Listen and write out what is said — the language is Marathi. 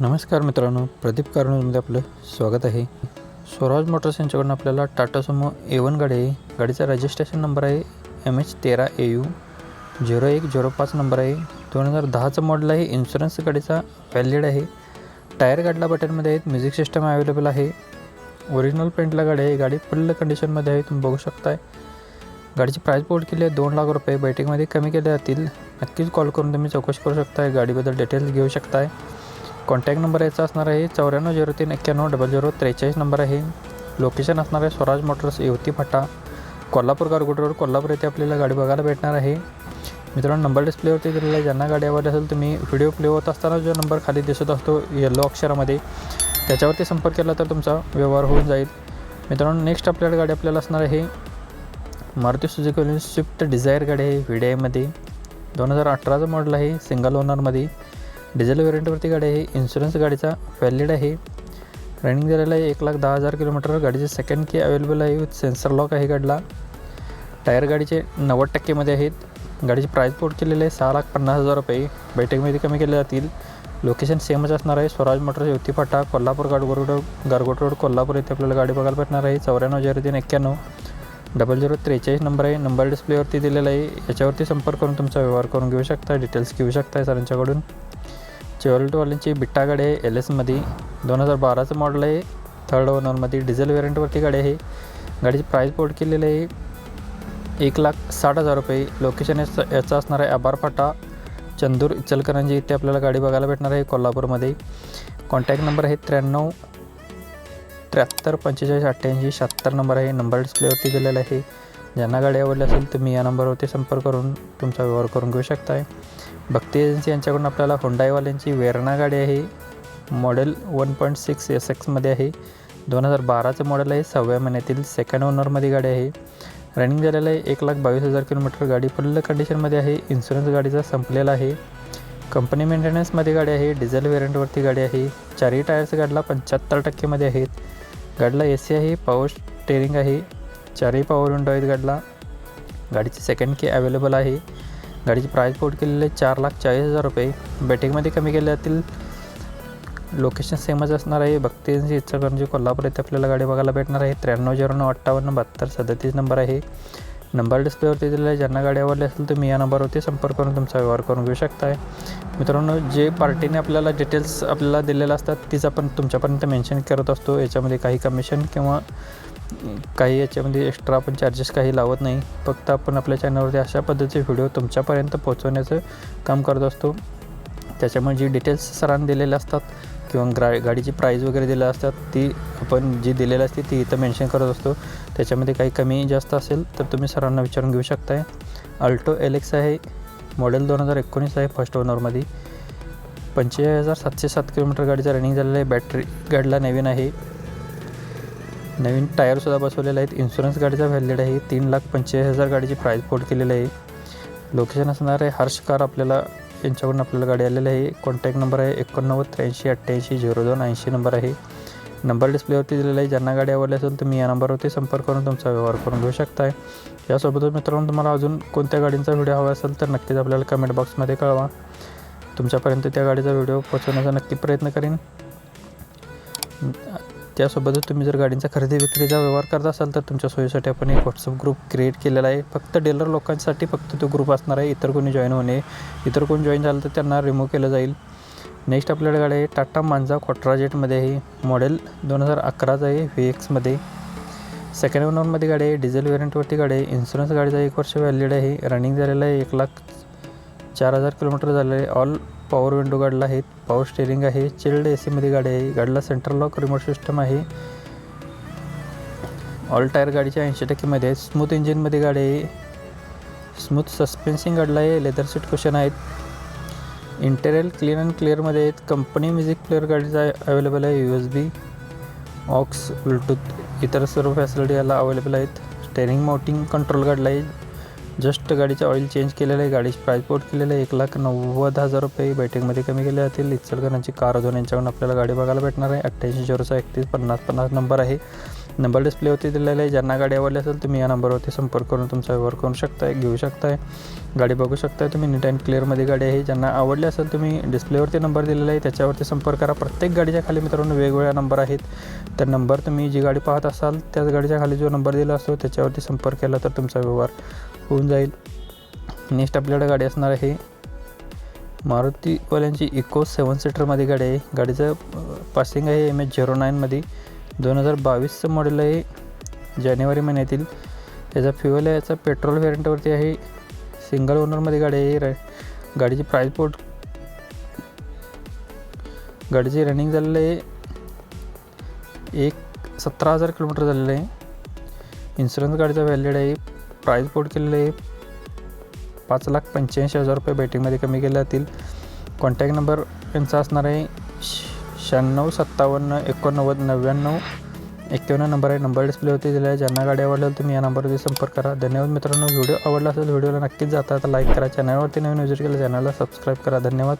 नमस्कार मित्रांनो प्रदीप कारनूरमध्ये आपलं स्वागत आहे. स्वराज मोटर्स यांच्याकडून आपल्याला टाटा सुमो ए वन गाडी आहे. गाडीचा रजिस्ट्रेशन नंबर आहे एम एच तेरा ए यू. झिरो एक झिरो पाच नंबर आहे. दोन हजार दहाचं मॉडल आहे. इन्शुरन्स गाडीचा व्हॅलिड आहे. टायर गाडीला बटनमध्ये आहेत. म्युझिक सिस्टम अवेलेबल आहे. ओरिजिनल पेंटला गाडी आहे. गाडी फुल्ल कंडिशनमध्ये आहे. तुम्ही बघू शकताय. गाडीची प्राईस बोर्ड केली आहे. दोन लाख रुपये. बैठकीमध्ये कमी केले जातील. नक्कीच कॉल करून तुम्ही चौकशी करू शकताय. गाडीबद्दल डिटेल्स घेऊ शकताय. कॉन्टॅक्ट नंबर याचा असणार आहे चौऱ्याण्णव झिरो तीन एक्क्याण्णव डबल झिरो त्रेचाळीस नंबर आहे. लोकेशन असणार आहे स्वराज मोटर्स येवती फाटा. कोल्हापूर गारगोट रोड कोल्हापूर येथे आपल्याला गाडी बघायला भेटणार आहे. मित्रांनो नंबर डिस्प्लेवरती दिलेला आहे. ज्यांना गाडी आवडली असेल तुम्ही व्हिडिओ प्ले होत असताना जो नंबर खाली दिसत असतो येलो अक्षरामध्ये त्याच्यावरती संपर्क केला तर तुमचा व्यवहार होऊन जाईल. मित्रांनो नेक्स्ट आपल्याला गाडी आपल्याला असणार आहे. मारुती सुजुकी स्विफ्ट डिझायर गाडी आहे व्ही डी आयमध्ये दोन हजार अठराचं मॉडल आहे सिंगल ओनरमध्ये डिझेल वेरियंटवरती गाडी आहे. इन्शुरन्स गाडीचा व्हॅलिड आहे. रनिंग झालेला आहे. एक लाख दहा हजार किलोमीटर गाडीचे सेकंड की अवेलेबल आहे. विथ सेन्सर लॉक आहे गाडीला. टायर गाडीचे नव्वद टक्केमध्ये आहेत. गाडीची प्राईस पोर्ट केलेली आहे. सहा लाख पन्नास हजार रुपये. बैठकमध्ये कमी केले जातील. लोकेशन सेमच असणार आहे. स्वराज मोटर्स युती फाटा कोल्हापूर गाडगोड रोड गारगोट रोड कोल्हापूर येथे आपल्याला गाडी बघायला भेटणार आहे. चौऱ्याण्णव झिरो तीन एक्क्याण्णव. डबल झिरो त्रेचाळीस नंबर आहे. नंबर डिस्प्लेवरती दिलेला आहे. याच्यावरती संपर्क करून तुमचा व्यवहार करून घेऊ शकता. डिटेल्स घेऊ शकता. सरांच्याकडून. चेवलटवाल्यांची बिट्टा गाडी आहे एल एसमध्ये दोन हजार बाराचं मॉडल आहे. थर्ड ओनरमध्ये डिझेल वेरियंटवरती गाडी आहे. गाडीची प्राईस पोर्ट केलेली आहे. एक लाख साठ हजार रुपये. लोकेशन याचं याचा असणार आहे आभार फाटा. चंदूर इचलकरंजी इथे आपल्याला गाडी बघायला भेटणार आहे कोल्हापूरमध्ये. कॉन्टॅक्ट नंबर आहे त्र्याण्णव त्र्याहत्तर पंचेचाळीस अठ्ठ्याऐंशी. शहात्तर नंबर आहे. नंबर डिस्प्लेवरती दिलेला आहे. ज्यांना गाडी आवडली असेल तुम्ही या नंबरवरती संपर्क करून तुमचा व्यवहार करून घेऊ शकताय. भक्ती एजन्सी यांच्याकडून आपल्याला हुंडाईवाल्यांची वेरणा गाडी आहे. Model one point six S एक्समध्ये आहे. दोन हजार बाराचं मॉडेल आहे. सहाव्या महिन्यातील सेकंड ओनरमध्ये गाडी आहे. रनिंग झालेलं आहे एक लाख बावीस हजार किलोमीटर गाडी. फुल्ल कंडिशनमध्ये आहे. इन्शुरन्स गाडीचा संपलेला आहे. कंपनी मेंटेनन्समध्ये गाडी आहे. डिझेल वेरियंटवरती गाडी आहे. चारही टायर्स गाडीला पंच्याहत्तर टक्केमध्ये आहेत. गाडीला ए सी आहे. पॉवर स्टेअरिंग आहे. चारही पॉवर विंडो आहेत गाडीला. गाडीची सेकंड की अवेलेबल आहे. गाडीची प्राईस पोर्ट केलेली आहे चार लाख चाळीस हजार रुपये. बॅटिंगमध्ये कमी केले जातील लोकेशन सेमच असणार आहे. भक्तींची एजन्सी इचलकरंजी कोल्हापूर येथे आपल्याला गाडी बघायला भेटणार आहे. त्र्याण्णव झिरो नऊ अठ्ठावन्न बहात्तर सदतीस नंबर आहे. नंबर डिस्प्लेवरती दिलेला आहे. ज्यांना गाडी आवडली असेल तुम्ही या नंबरवरती संपर्क करून तुमचा व्यवहार करून घेऊ शकताय. मित्रांनो जे पार्टीने आपल्याला डिटेल्स आपल्याला दिलेल्या असतात तीच आपण तुमच्यापर्यंत मेन्शन करत असतो. याच्यामध्ये काही कमिशन किंवा काही याच्यामध्ये एक्स्ट्रा आपण चार्जेस काही लावत नाही. फक्त आपण आपल्या चॅनलवरती अशा पद्धतीचे व्हिडिओ तुमच्यापर्यंत पोहोचवण्याचं काम करत असतो. त्याच्यामुळे जी डिटेल्स सरांनी दिलेले असतात किंवा ग्रा गाडीची प्राईज वगैरे दिल्या असतात ती आपण जी दिलेली असते ती इथं मेन्शन करत असतो. त्याच्यामध्ये काही कमी जास्त असेल तर तुम्ही सरांना विचारून घेऊ शकताय. अल्टो एल एक्स आहे मॉडेल दोन हजार एकोणीस आहे फर्स्ट ओनरमध्ये पंचेचाळीस हजार सातशे सात किलोमीटर गाडीचं रनिंग झालेलं आहे बॅटरी गाडीला नवीन आहे. नवीन टायरसुद्धा बसवलेले आहेत. इन्शुरन्स गाडीचा व्हॅलिड आहे. तीन लाख पंचेचाळीस हजार गाडीची प्राईज पोर्ट केलेली आहे. लोकेशन असणार आहे हर्ष कार आपल्याला यांच्याकडून आपल्याला गाडी आलेली आहे. कॉन्टॅक्ट नंबर आहे एकोणनव्वद त्र्याऐंशी अठ्ठ्याऐंशी झिरो दोन ऐंशी नंबर आहे. नंबर डिस्प्लेवरती दिलेला आहे. ज्यांना गाडी आवडली असेल तुम्ही या नंबरवरती संपर्क करून तुमचा व्यवहार करून घेऊ शकताय. यासोबतच मित्रांनो तुम्हाला अजून कोणत्या गाडींचा व्हिडिओ हवा असेल तर नक्कीच आपल्याला कमेंट बॉक्समध्ये कळवा. तुमच्यापर्यंत त्या गाडीचा व्हिडिओ पोहोचवण्याचा नक्की प्रयत्न करीन. त्यासोबतच तुम्ही जर गाडींचा खरेदी विक्रीचा व्यवहार करत असाल तर तुमच्या सोयीसाठी आपण एक व्हॉट्सअप ग्रुप क्रिएट केलेला आहे. फक्त डीलर लोकांसाठी फक्त तो ग्रुप असणार आहे. इतर कोणी जॉईन होणे इतर कोणी जॉईन झालं तर त्यांना रिमूव्ह केलं जाईल. नेक्स्ट आपल्याकडे गाडी आहे. टाटा मांजा क्वाट्रा जेटमध्ये आहे. मॉडेल दोन हजार अकराचं आहे. व्ही एक्समध्ये सेकंड ओनरमध्ये गाडी आहे. डिझेल वेरियंटवरती गाडी आहे. इन्शुरन्स गाडीचा एक वर्ष व्हॅलिड आहे. रनिंग झालेलं आहे. एक लाख चार हजार किलोमीटर झालेलं आहे. ऑल पॉवर विंडो गाडला आहेत पॉवर स्टेरिंग आहे. चिल्ड ए सीमध्ये गाडी आहे. गाडीला सेंट्रल लॉक रिमोट सिस्टम आहे. ऑल टायर गाडीच्या ऐंशी टक्केमध्ये आहे स्मूथ इंजिनमध्ये गाडी आहे. स्मूथ सस्पेन्सिंग गाडला आहे. लेदर सीट क्वेश्चन आहेत. इंटेरियल क्लीन अँड क्लिअरमध्ये आहेत. कंपनी म्युझिक प्लेअर गाडीचा अवेलेबल आहे. U S B aux Bluetooth इतर सर्व फॅसिलिटी याला अवेलेबल आहेत. स्टेरिंग माउंटिंग कंट्रोल गाडला आहे. जस्ट गाडीचं ऑइल चेंज केलेलं आहे गाडीची प्राईस पोर्ट केलेलं आहे एक लाख नव्वद हजार रुपये बैठकमध्ये कमी केले जातील. इचलकरांची कार अजून यांच्याकडून आपल्याला गाडी बघायला भेटणार आहे. अठ्ठ्याऐंशी झिरोचा एकतीस पन्नास पन्नास नंबर आहे. नंबर डिस्प्लेवरती दिलेला आहे. ज्यांना गाडी आवडली असेल तुम्ही या नंबरवरती संपर्क करून तुमचा व्यवहार करू शकताय घेऊ शकताय. गाडी बघू शकताय तुम्ही. नीट अँड क्लिअरमध्ये गाडी आहे. ज्यांना आवडली असेल तुम्ही डिस्प्लेवरती नंबर दिलेला आहे. त्याच्यावरती संपर्क करा. प्रत्येक गाडीच्या खाली मित्रांनो वेगवेगळ्या नंबर आहेत. तर नंबर तुम्ही जी गाडी पाहत असाल त्याच गाडीच्या खाली जो नंबर दिला असतो त्याच्यावरती संपर्क केला तर तुमचा व्यवहार होऊन जाईल. नेक्स्ट आपल्याकडे गाडी असणार आहे. मारुतीवाल्यांची इको सेवन सीटरमध्ये गाडी आहे. गाडीचं पासिंग आहे एम एच झिरो नाईनमध्ये दोन हजार बावीसचं मॉडेल आहे. जानेवारी महिन्यातील याचा फ्युअल आहे याचा पेट्रोल व्हेरियंटवरती आहे. सिंगल ओनरमध्ये गाडी आहे. र गाडीची प्राईस पोर्ट गाडीची रनिंग झालेलं आहे. एक सतरा हजार किलोमीटर झालेलं आहे. इन्शुरन्स गाडीचा व्हॅलिड आहे. प्राईस पोर्ट केलेलं आहे. पाच लाख पंच्याऐंशी हजार रुपये बॅटिंगमध्ये कमी केले जातील. कॉन्टॅक्ट नंबर यांचा असणार आहे. श- शहाण्णव सत्तावन्न एकोणनव्वद नव्याण्णव एक्क्याण्णव नंबर आहे. नंबर डिस्प्लेवरती दिला आहे ज्यांना गाडी आवडली तुम्ही या नंबरवरती संपर्क करा. धन्यवाद मित्रांनो. व्हिडिओ आवडला असेल व्हिडिओला नक्कीच जाता. आता लाईक करा. चॅनलवरती नवीन विजिट केलं चॅनलला सबस्क्राईब करा. धन्यवाद.